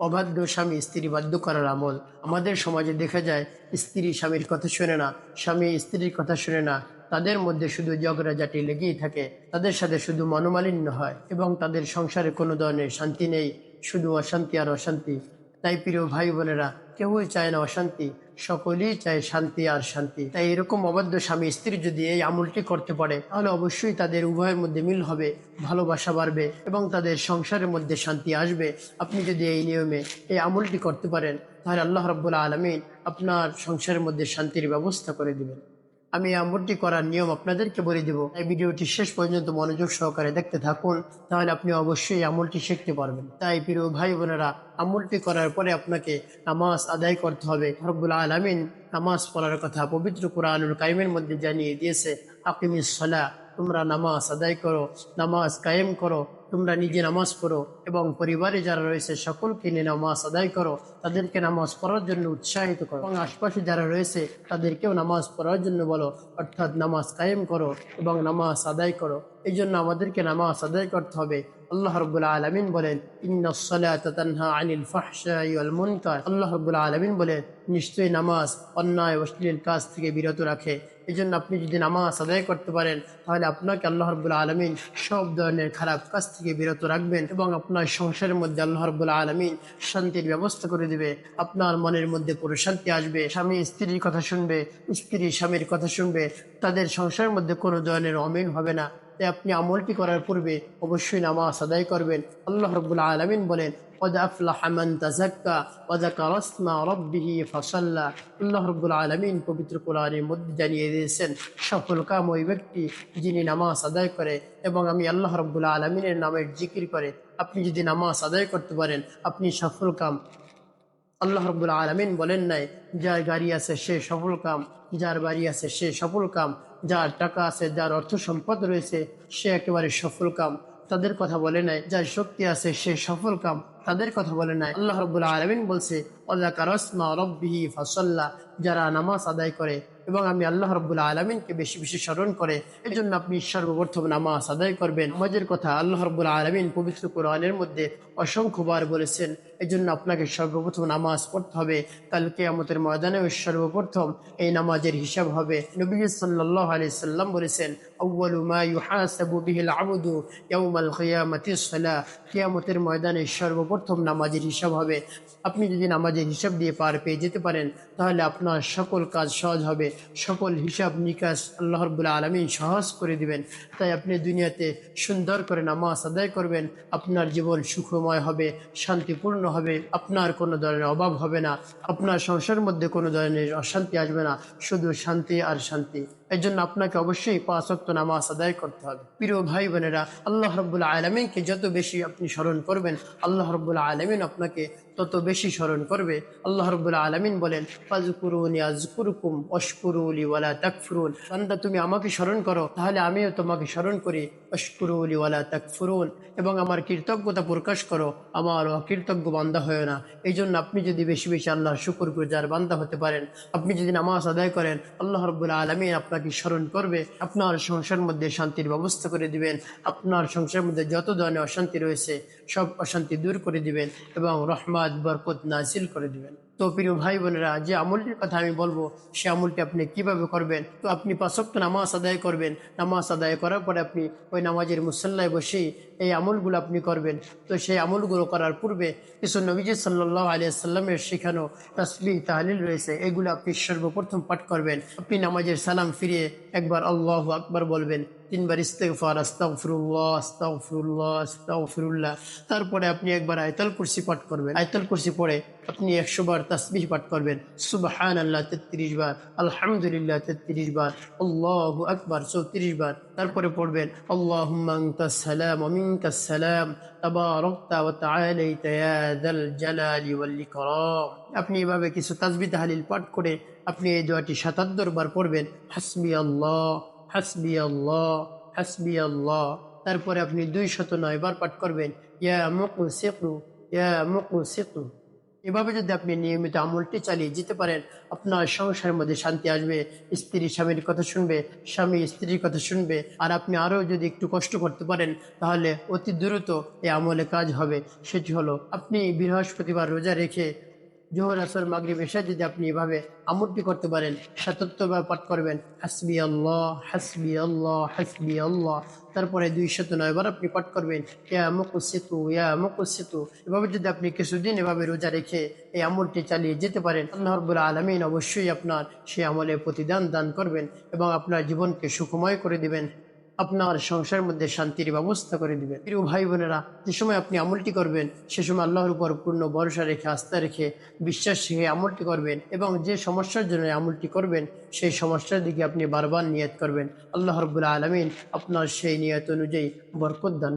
অবাধ্য স্বামী স্ত্রী বাধ্য করার আমল। আমাদের সমাজে দেখা যায়, স্ত্রী স্বামীর কথা শুনে না, স্বামী স্ত্রীর কথা শুনে না। তাদের মধ্যে শুধু ঝগড়াঝাটি লেগেই থাকে। তাদের সাথে শুধু মনোমালিন্য হয় এবং তাদের সংসারে কোনো ধরনের শান্তি নেই। শুধু অশান্তি আর অশান্তি। তাই প্রিয় ভাই বোনেরা, কেউই চায় না অশান্তি। সকলেই চায় শান্তি আর শান্তি। তাই এরকম অবাধ্য স্বামী, স্ত্রী যদি এই আমলটি করতে পারে, তাহলে অবশ্যই তাদের উভয়ের মধ্যে মিল হবে, ভালোবাসা বাড়বে এবং তাদের সংসারের মধ্যে শান্তি আসবে। আপনি যদি এই নিয়মে এই আমলটি করতে পারেন, তাহলে আল্লাহ রব্বুল্লা আলমিন আপনার সংসারের মধ্যে শান্তির ব্যবস্থা করে দিবেন। আমি আমলটি করার নিয়ম আপনাদেরকে বলে দেব। এই ভিডিওটি শেষ পর্যন্ত মনোযোগ সহকারে দেখতে থাকুন, তাহলে আপনি অবশ্যই আমলটি শিখতে পারবেন। তাই প্রিয় ভাই বোনেরা আমলটি করার পরে আপনাকে নামাজ আদায় করতে হবে। রব্বুল আলমিন নামাজ পড়ার কথা পবিত্র কোরআনুল কাইমের মধ্যে জানিয়ে দিয়েছে, আকিমিস সলা তোমরা নামাজ আদায় করো, নামাজ কায়েম করো তোমরা নিজে নামাজ পড়ো এবং পরিবারে যারা রয়েছে সকলকে নিয়ে নামাজ আদায় করো, তাদেরকে নামাজ পড়ার জন্য উৎসাহিত করো। এবং আশপাশে যারা রয়েছে, তাদেরকেও নামাজ পড়ার জন্য বলো, অর্থাৎ নামাজ কায়েম করো এবং নামাজ আদায় করো। এই জন্য আমাদেরকে নামাজ আদায় করতে হবে। আল্লাহ রব্বুল্লা আলমিন বলেন আনিল আল্লাহ রব্বুল্লা আলমিন বলেন, নিশ্চয়ই নামাজ অন্যায় অশ্লীল কাজ থেকে বিরত রাখে। এই জন্য আপনি যদি নামাজ আদায় করতে পারেন, তাহলে আপনাকে আল্লাহ রব্বুল্লা আলমিন সব ধরনের খারাপ কাজ থেকে বিরত রাখবেন এবং আপনার সংসারের মধ্যে আল্লাহ রব্বুল্লা আলমিন শান্তির ব্যবস্থা করে দিবে। আপনার মনের মধ্যে পুরো শান্তি আসবে, স্বামী স্ত্রীর কথা শুনবে, স্ত্রী স্বামীর কথা শুনবে, তাদের সংসারের মধ্যে কোনো ধরনের অমিল হবে না। তাই আপনি আমলটি করার পূর্বে অবশ্যই নামাজ আদায় করবেন। আল্লাহ রব্বুল আলমিন বলেন قد أفلح من تزكى وذكر اسم ربه فصلى আল্লাহ রব্বুল আলমিন পবিত্র কোরআনের মধ্যে জানিয়ে দিয়েছেন সফল কাম ওই ব্যক্তি যিনি নামাজ আদায় করে এবং আমি আল্লাহ রব্বুল আলমিনের নামের জিকির করে আপনি যদি নামাজ আদায় করতে পারেন আপনি সফল কাম আল্লাহ রব্বুল আলমিন বলেন নাই যার গাড়ি আছে সে সফল কাম যার বাড়ি আছে সে সফল কাম যার টাকা আছে যার অর্থ সম্পদ রয়েছে সে একেবারে সফল কাম তাদের কথা বলে নাই, যার শক্তি আছে সে সফল কাম তাদের কথা বলে নাই। আল্লাহ রবুল্লা আলমিন বলছে আল্লাহ যারা নামাজ আদায় করে এবং আমি আল্লাহ রব্বুল্লাহ আলমিনকে বেশি বেশি স্মরণ করে এর জন্য আপনি সর্বপ্রথম নামাজ আদায় করবেন। নামাজের কথা আল্লাহ রব্বুল্লাহ আলমিন পবিত্র কোরআনের মধ্যে অসংখ্যবার বলেছেন এই জন্য আপনাকে সর্বপ্রথম নামাজ পড়তে হবে। কালকে আমাদের ময়দানেও সর্বপ্রথম এই নামাজের হিসাব হবে। নবী সাল্লাহ আলি সাল্লাম বলেছেন কিয়ামতের ময়দানে সর্বপ্রথম নামাজের হিসাব হবে। আপনি যদি নামাজের হিসাব দিয়ে পার পেয়ে যেতে পারেন, তাহলে আপনার সকল কাজ সহজ হবে। সকল হিসাব নিকাশ আল্লাহ রবুল্লা আলমী সহজ করে দিবেন। তাই আপনি দুনিয়াতে সুন্দর করে নামাজ আদায় করবেন। আপনার জীবন সুখময় হবে, শান্তিপূর্ণ হবে, আপনার কোনো ধরনের অভাব হবে না। আপনার সংসারের মধ্যে কোনো ধরনের অশান্তি আসবে না। শুধু শান্তি আর শান্তি। এই জন্য আপনাকে অবশ্যই পাঁচ অক্ত নামাজ আদায় করতে হবে। প্রিয় ভাই বোনেরা, আল্লাহ রব্বুল্লা আলমিনকে যত বেশি আপনি স্মরণ করবেন, আল্লাহ রব্বুল্লা আলমিন আপনাকে তত বেশি স্মরণ করবে। আল্লাহ রব্বুল্লা আলমিন বলেন ফাজকুরুনি আজকুরুকুম অশকুরুলি ওয়ালা তাকফুরুন। বান্দা, তুমি আমাকে স্মরণ করো, তাহলে আমিও তোমাকে স্মরণ করি। অশকুরুলি ওয়ালা তাকফুরুন। এবং আমার কৃতজ্ঞতা প্রকাশ করো, আমার অকৃতজ্ঞ বান্দা হয় না। এই জন্য আপনি যদি বেশি বেশি আল্লাহর শুকুর গুজার বান্দা হতে পারেন, আপনি যদি নামাজ আদায় করেন, আল্লাহ রব্বুল্লা আলমিন আপনাকে স্মরণ করবে, আপনার সংসার মধ্যে শান্তির ব্যবস্থা করে দিবেন। আপনার সংসার মধ্যে যত ধরনের অশান্তি রয়েছে, সব অশান্তি দূর করে দিবেন এবং রহমাত, বরকত নাজিল করে দিবেন। তো প্রিয় ভাই বোনেরা যে আমলটির কথা আমি বলব, সে আমলটি আপনি কীভাবে করবেন? তো আপনি পাঁচক্ত নামাজ আদায় করবেন। নামাজ আদায় করার পরে আপনি ওই নামাজের মুসল্লায় বসেই এই আমলগুলো আপনি করবেন। তো সেই আমলগুলো করার পূর্বে কিছু নবীজি সাল্লাহ আলিয়া সাল্লামের শেখানো তসবি তাহলিল রয়েছে, এগুলো আপনি সর্বপ্রথম পাঠ করবেন। আপনি নামাজের সালাম ফিরিয়ে একবার আল্লাহ আকবার বলবেন। তিনবার ইস্তেগফার, আস্তাগফিরুল্লাহ আস্তাগফিরুল্লাহ আস্তাগফিরুল্লাহ। তারপরে আপনি একবার আয়তাল কুরসি পাঠ করবেন। আয়তাল কুরসি পড়ে আপনি একশো বার তাসবিহ পাঠ করবেন। সুবহান আল্লাহ তেত্রিশ বার। আলহামদুলিল্লাহ, তেত্রিশ বার। আল্লাহ আকবার, চৌত্রিশ বার। তারপরে পড়বেন আল্লাহ সালাম সালাম, তাবারকতা ওয়া তাআলাইতা যাল জালালি আপনি এভাবে কিছু তাসবিহ তাহলিল পাঠ করে আপনি এই দোয়াটি সাতাত্তর বার পড়বেন। হাসবি আল্লাহ। হাসবি আল্লাহ হাসবি আল্লাহ। তারপরে আপনি দুই শত নয় বার পাঠ করবেন, ইয়া মুকু সেকু ইয়া মুকু সেকু এভাবে যদি আপনি নিয়মিত আমলটি চালিয়ে যেতে পারেন, আপনার সংসারের মধ্যে শান্তি আসবে, স্ত্রী স্বামীর কথা শুনবে, স্বামী স্ত্রীর কথা শুনবে, আর আপনি আরও যদি একটু কষ্ট করতে পারেন, তাহলে অতি দ্রুত এই আমলে কাজ হবে। সেটি হলো, আপনি বৃহস্পতিবার রোজা রেখে জোহর আসর মাগরিব এসে যদি আপনি এভাবে আমলটি করতে পারেন সাতাত্তর পাঠ করবেন হাসবি আল্লাহ হাসবি আল্লাহ হাসবি আল্লাহ তারপরে দুই শত নয় বার আপনি পাঠ করবেন, ইয়া মুকুসিতু ইয়া মুকুসিতু। এভাবে যদি আপনি কিছুদিন এভাবে রোজা রেখে এই আমলটি চালিয়ে যেতে পারেন, আল্লাহ রব্বুল আলমিন অবশ্যই আপনার সেই আমলে প্রতিদান দান করবেন এবং আপনার জীবনকে সুখময় করে দিবেন। আপনার সংসারের মধ্যে শান্তির ব্যবস্থা করে দিবেন। প্রিয় ভাই বোনেরা যে সময় আপনি আমলটি করবেন, সে সময় আল্লাহর উপর পূর্ণ ভরসা রেখে, আস্থা রেখে, বিশ্বাস রেখে আমলটি করবেন এবং যে সমস্যার জন্য আমলটি করবেন, সেই সমস্যার দিকে আপনি বারবার নিয়ত করবেন। আল্লাহ রবুল্লা আলমিন আপনার সেই নিয়ত অনুযায়ী বরকত দান